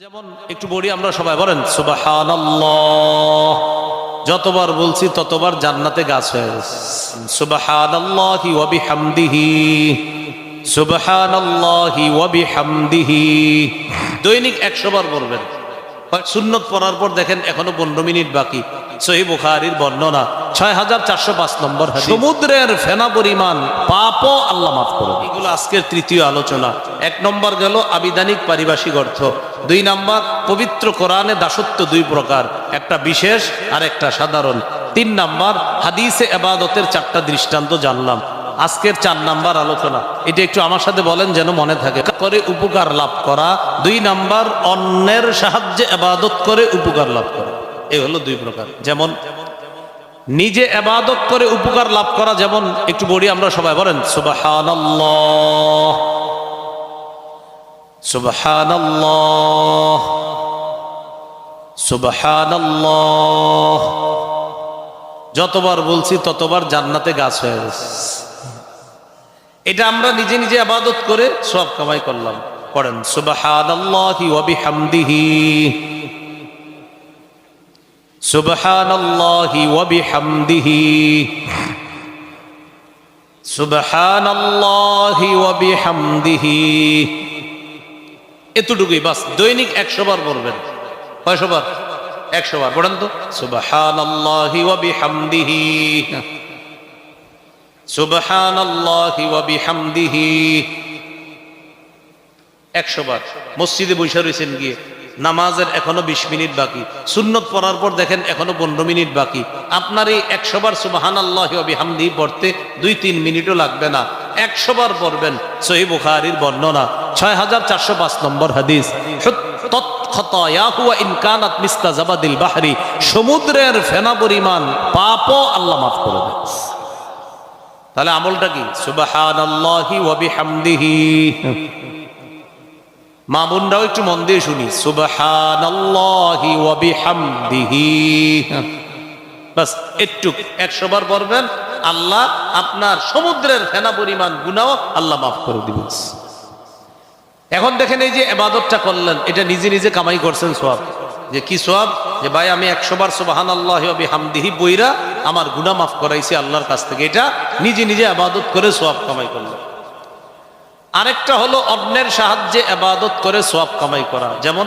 যেমন একটু বলি আমরা সবাই বলেন সুবাহান যতবার বলছি, ততবার জান্নাতে গাছ হয়ে গেছে। সুবাহান আল্লাহি ওয়াবি হামদিহি সুবাহান বিহামদিহি। ওয়াবি হামদিহি দৈনিক একশো বার বলবেন। সুন্নত পড়ার পর দেখেন এখনও পনেরো মিনিট বাকি। সহি বুখারির বর্ণনা ছয় হাজার চারশো পাঁচ নম্বর সমুদ্রের ফেনা পরিমাণ পাপও আল্লাহ মাফ করে এগুলো আজকের তৃতীয় আলোচনা। এক নম্বর গেল আবিধানিক পারিভাষিক অর্থ। দুই নাম্বার পবিত্র কোরআনে দাসত্ব দুই প্রকার একটা বিশেষ আর একটা সাধারণ। তিন নাম্বার হাদিসে এবাদতের চারটা দৃষ্টান্ত জানলাম। আজকের চার নাম্বার আলোচনা। এটা একটু আমার সাথে বলেন যেন মনে থাকে। করে উপকার লাভ করা। দুই নাম্বার অন্যের সাহায্যে আবাদত করে উপকার লাভ করা। এই হলো দুই প্রকার। যেমন, নিজে এবাদত করে উপকার লাভ করা, যেমন একটু বলি আমরা সবাই বলেন, সুবহানাল্লাহ। যতবার বলছি ততবার জান্নাতে গাছ হয়ে গেছে। এটা আমরা নিজে নিজে আবাদত করে সব কামাই করলাম। করেন সুবহানাল্লাহি ওয়া বিহামদিহি। সুবহানাল্লাহি ওয়া বিহামদিহি। সুবহানাল্লাহি ওয়া বিহামদিহি। এতটুকুই, বাস, দৈনিক একশো বার বলবেন কয়শো বার? একশো বার, পড়েন তো। সুবহানাল্লাহি ওয়া বিহামদিহি। সুবহানাল্লাহি ওয়া বিহামদিহি। একশো বার, মসজিদে বসে রয়েছেন গিয়ে। নামাজের এখনও বিশ মিনিট বাকি। সুন্নত পড়ার পর দেখেন এখনও পনেরো মিনিট বাকি। আপনার এই একশো বার সুবাহান আল্লাহ বিহামদি পড়তে দুই তিন মিনিটও লাগবে না। একশো বার পড়বেন সহি বুখারির বর্ণনা। ছয় হাজার চারশো পাঁচ নম্বর হাদিস। তাহলে আমলটা কি? সুবাহান মা বোনরাও একটু মন দিয়ে শুনি একটু একশো বার পড়বেন আল্লাহ আপনার সমুদ্রের ফেনা পরিমাণ গুনাও আল্লাহ মাফ করে দিবেন। এখন দেখেন এই যে এবাদতটা করলেন, এটা নিজে নিজে কামাই করছেন সব। যে কি সব? যে ভাই, আমি একশো বার সুবাহান আল্লাহ হামদিহি বইরা আমার গুনা মাফ করাইছি আল্লাহর কাছ থেকে। এটা নিজে নিজে আবাদত করে সব কামাই করলেন। আরেকটা হলো অন্যের সাহায্যে আবাদত করে সব কামাই করা। যেমন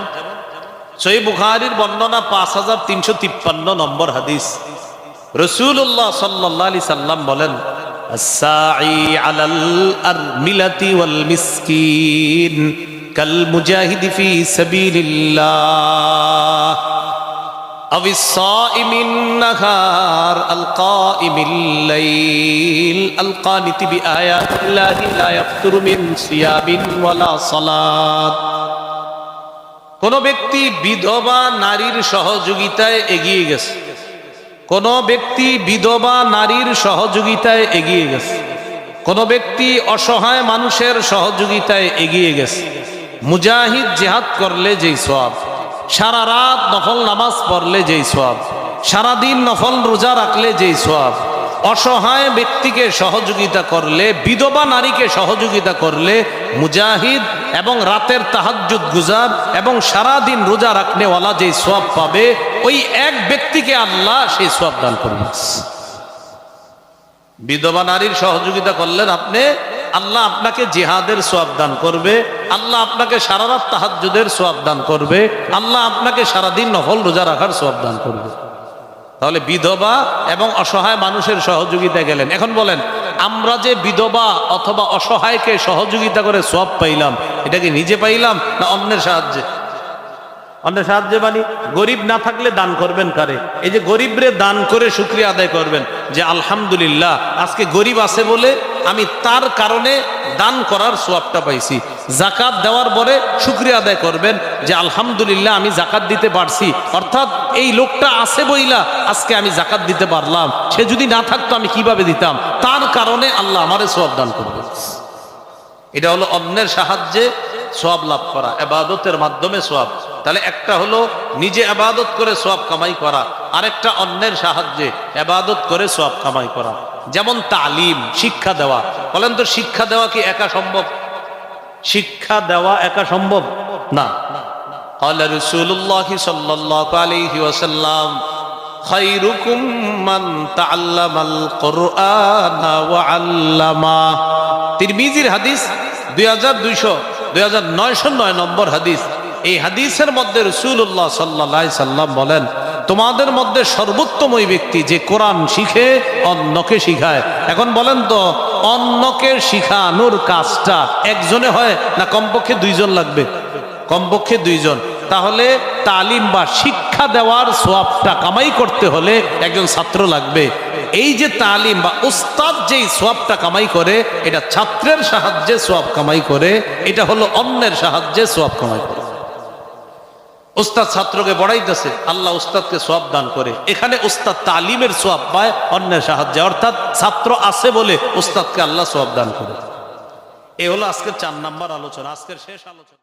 সই বুখারির বর্ণনা পাঁচ হাজার তিনশো তিপ্পান্ন নম্বর হাদিস। রসুল্লাহ সাল্লাহ আলি সাল্লাম বলেন কাল মুজাহিদি ফি সাবিলিল্লাহ। أو الصائم النهار القائم الليل القانت بآيات الله لا يفتر من صيام ولا صلاة কোন ব্যক্তি বিধবা নারীর সহযোগিতায় এগিয়ে গেছে কোন ব্যক্তি বিধবা নারীর সহযোগিতায় এগিয়ে গেছে কোন ব্যক্তি অসহায় মানুষের সহযোগিতায় এগিয়ে গেছে মুজাহিদ জেহাদ করলে যেই সব সারা রাত নফল নামাজ পড়লে যেই সব সারাদিন নফল রোজা রাখলে যেই সব অসহায় ব্যক্তিকে সহযোগিতা করলে, বিধবা নারীকে সহযোগিতা করলে মুজাহিদ এবং রাতের তাহাজ্জুদ গুজার এবং সারাদিন রোজা রাখনেওয়ালা যে সব পাবে, ওই এক ব্যক্তিকে আল্লাহ সেই সব দান করবে। বিধবা নারীর সহযোগিতা করলেন আপনি আল্লাহ আপনাকে জিহাদের সোয়াব দান করবে, আল্লাহ আপনাকে সারা রাত তাহাজুদের সোয়াব দান করবে, আল্লাহ আপনাকে সারাদিন নফল রোজা রাখার সোয়াব দান করবে। তাহলে বিধবা এবং অসহায় মানুষের সহযোগিতা গেলেন। এখন বলেন, আমরা যে বিধবা অথবা অসহায়কে সহযোগিতা করে সব পাইলাম এটাকে নিজে পাইলাম না অন্যের সাহায্যে? অন্যের সাহায্যে মানে গরিব না থাকলে দান করবেন কারে? এই যে গরিবরে দান করে শুক্রিয়া আদায় করবেন, যে আলহামদুলিল্লাহ, আজকে গরিব আছে বলে আমি তার কারণে দান করার সোয়াবটা পাইছি। জাকাত দেওয়ার পরে শুক্রিয়া আদায় করবেন, যে আলহামদুলিল্লাহ আমি জাকাত দিতে পারছি। অর্থাৎ এই লোকটা আছে বইলা আজকে আমি জাকাত দিতে পারলাম। সে যদি না থাকতো আমি কীভাবে দিতাম? তার কারণে আল্লাহ আমারে সোয়াব দান করবে এটা হলো অন্যের সাহায্যে সোয়াব লাভ করা এবাদতের মাধ্যমে সোয়াব তাহলে একটা হলো নিজে আবাদত করে সোয়াব কামাই করা আরেকটা অন্যের সাহায্যে আবাদত করে সোয়াব কামাই করা যেমন তালিম শিক্ষা দেওয়া বলেন তো শিক্ষা দেওয়া কি একা সম্ভব শিক্ষা দেওয়া একা সম্ভব না قال رسول الله صلى الله عليه وسلم خيركم من تعلم القرآن وعلمه তিরমিজির হাদিস দুই হাজার দুইশো দুই হাজার নয়শো নয় নম্বর হাদিস। এই হাদিসের মধ্যে রসুল্লাহ সাল্লা সাল্লাম বলেন, তোমাদের মধ্যে সর্বোত্তম ওই ব্যক্তি যে কোরআন শিখে, অন্যকে শিখায়। এখন বলেন তো, অন্যকে শিখানোর কাজটা একজনে হয় না কমপক্ষে দুইজন লাগবে? কমপক্ষে দুইজন। তাহলে তালিম বা শিক্ষা দেওয়ার সোয়াবটা কামাই করতে হলে একজন ছাত্র লাগবে। এই যে তালিম বা উস্তাদ যেই সোয়াবটা কামাই করে, এটা ছাত্রের সাহায্যে সোয়াব কামাই করে, এটা হলো অন্যের সাহায্যে সোয়াব কামাই করে। উস্তাদ ছাত্রকে বড়াইতেছে, আল্লাহ উস্তাদকে সোয়াব দান করে। এখানে উস্তাদ তালিমের সোয়াব পায়, অন্যের সাহায্যে। অর্থাৎ ছাত্র আছে বলে উস্তাদকে আল্লাহ সোয়াব দান করে। এ হলো আজকের চার নাম্বার আলোচনা, আজকের শেষ আলোচনা।